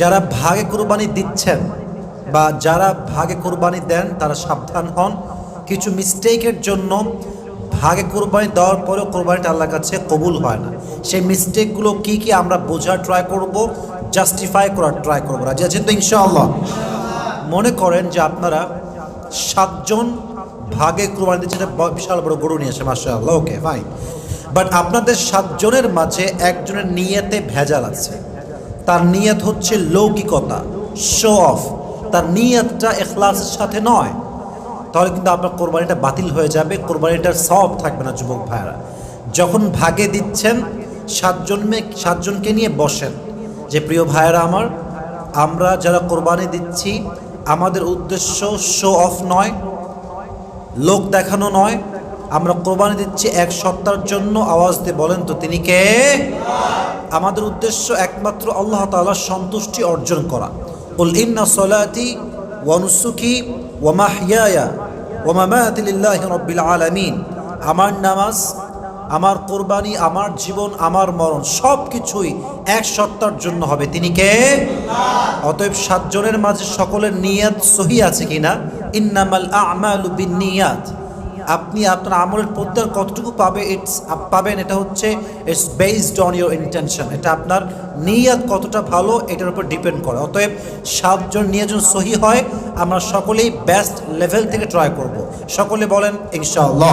যারা ভাগে কোরবানি দিচ্ছেন বা যারা ভাগে কোরবানি দেন, তারা সাবধান হন। কিছু মিস্টেকের জন্য ভাগে কোরবানি দেওয়ার পরেও কোরবানিটা আল্লাহর কাছে কবুল হয় না। সেই মিস্টেকগুলো কি কি আমরা বোঝার ট্রাই করব, জাস্টিফাই করার ট্রাই করব। রাজি আছেন তো ইনশাআল্লাহ? মনে করেন যে আপনারা সাতজন ভাগে কোরবানি দিচ্ছে একটা বিশাল বড় গরু নিয়ে আসে মাসা আল্লাহ ওকে ফাইন বাট আপনাদের সাতজনের মাঝে একজনের নিয়েতে ভেজাল আছে। তার নিয়ত হচ্ছে লৌকিকতা শো অফ তার নিয়তটা এখলাসের সাথে নয়। তাহলে কিন্তু আপনার কোরবানিটা বাতিল হয়ে যাবে, কোরবানিটার সব থাকবে না যুবক ভাইরা যখন ভাগে দিচ্ছেন, সাতজন মে- সাতজনকে নিয়ে বসেন। যে প্রিয় ভাইয়েরা আমার, আমরা যারা কোরবানি দিচ্ছি, আমাদের উদ্দেশ্য শো অফ নয়, লোক দেখানো নয় আমরা কোরবানি দিচ্ছি এক সপ্তাহের জন্য আওয়াজ দিয়ে বলেন তো, তিনি কে? আমাদের উদ্দেশ্য একমাত্র আল্লাহ তাআলার সন্তুষ্টি অর্জন করা। সলাতি ওয়া নুসুকি ওয়া মাহইয়ায়া ওয়া মামাতি লিল্লাহি রাব্বিল আমার নামাজ, আমার কোরবানি, আমার জীবন, আমার মরণ সব কিছুই এক সত্তার জন্য হবে। তিনি কে? অতএব সাতজনের মাঝে সকলের নিয়াত সহি আছে কিনা? ইন্নামাল আমালু বিন্নিয়াত আপনি আপনার আমলের প্রত্যার কতটুকু পাবে ইটস পাবেন, এটা হচ্ছে it's based on your intention এটা আপনার নিয়াত কতটা ভালো, এটার উপর ডিপেন্ড করে। অতএব সাতজন নিয়োজন সহি হয়, আমরা সকলেই বেস্ট লেভেল থেকে ট্রাই করব। সকলে বলেন, ইনশাআল্লাহ।